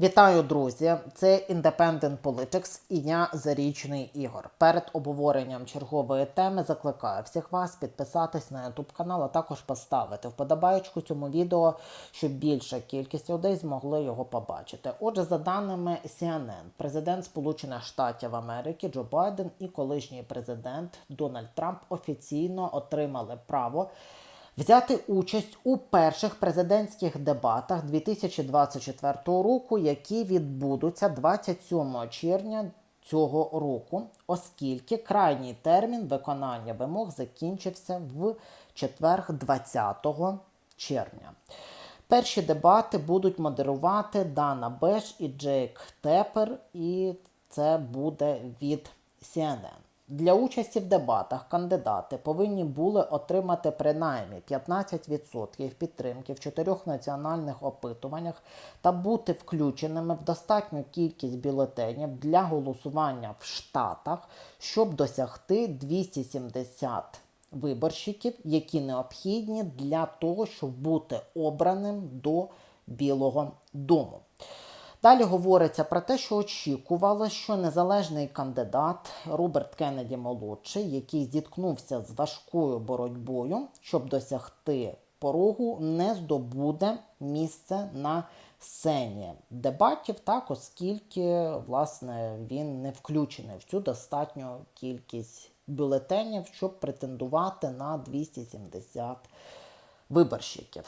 Вітаю, друзі! Це Independent Politics і я Зарічний Ігор. Перед обговоренням чергової теми закликаю всіх вас підписатись на YouTube канал, а також поставити вподобаєчку цьому відео, щоб більша кількість людей змогли його побачити. Отже, за даними CNN, президент Сполучених Штатів Америки Джо Байден і колишній президент Дональд Трамп офіційно отримали право взяти участь у перших президентських дебатах 2024 року, які відбудуться 27 червня цього року, оскільки крайній термін виконання вимог закінчився в четвер 20 червня. Перші дебати будуть модерувати Дана Беш і Джейк Тепер, і це буде від CNN. Для участі в дебатах кандидати повинні були отримати принаймні 15% підтримки в чотирьох національних опитуваннях та бути включеними в достатню кількість бюлетенів для голосування в Штатах, щоб досягти 270 виборщиків, які необхідні для того, щоб бути обраним до Білого Дому. Далі говориться про те, що очікувало, що незалежний кандидат Роберт Кеннеді молодший, який зіткнувся з важкою боротьбою, щоб досягти порогу, не здобуде місце на сцені дебатів, так, оскільки власне він не включений в цю достатню кількість бюлетенів, щоб претендувати на 270 виборщиків.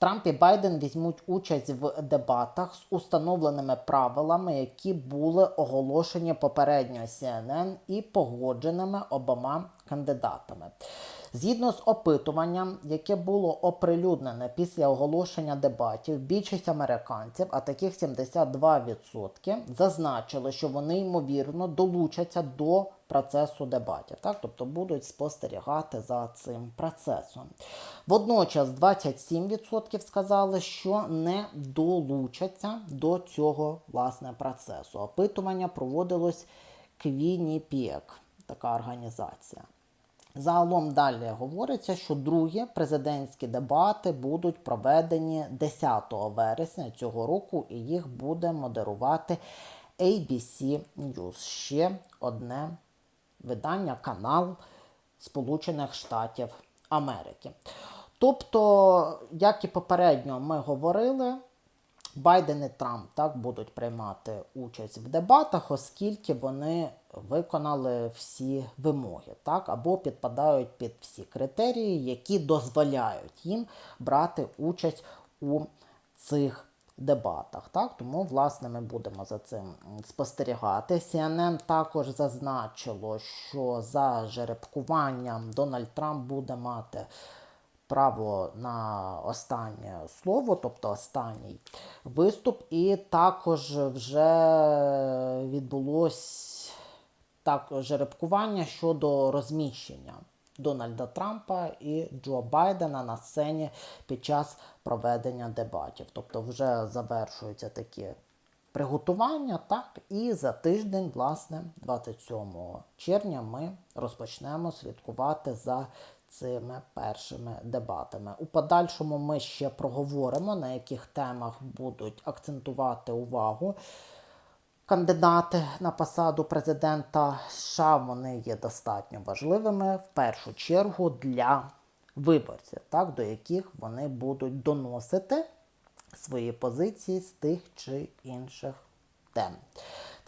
Трамп і Байден візьмуть участь в дебатах з установленими правилами, які були оголошені попередньо CNN і погодженими обома кандидатами. Згідно з опитуванням, яке було оприлюднене після оголошення дебатів, більшість американців, а таких 72%, зазначили, що вони ймовірно долучаться до процесу дебатів, так? тобто будуть спостерігати за цим процесом. Водночас 27% сказали, що не долучаться до цього власне процесу. Опитування проводилось Квініпек, така організація. Загалом далі говориться, що другі президентські дебати будуть проведені 10 вересня цього року, і їх буде модерувати ABC News. Ще одне видання, канал Сполучених Штатів Америки. Тобто, як і попередньо ми говорили, Байден і Трамп так будуть приймати участь в дебатах, оскільки вони виконали всі вимоги, так, або підпадають під всі критерії, які дозволяють їм брати участь у цих дебатах. Так? Тому, власне, ми будемо за цим спостерігати. CNN також зазначило, що за жеребкуванням Дональд Трамп буде мати право на останнє слово, тобто останній виступ, і також вже відбулось так, жеребкування щодо розміщення Дональда Трампа і Джо Байдена на сцені під час проведення дебатів. Тобто вже завершуються такі приготування, так, і за тиждень, власне, 27 червня, ми розпочнемо слідкувати за цими першими дебатами. У подальшому ми ще проговоримо, на яких темах будуть акцентувати увагу. Кандидати на посаду президента США вони є достатньо важливими в першу чергу для виборців, так, до яких вони будуть доносити свої позиції з тих чи інших тем.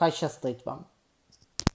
Хай щастить вам!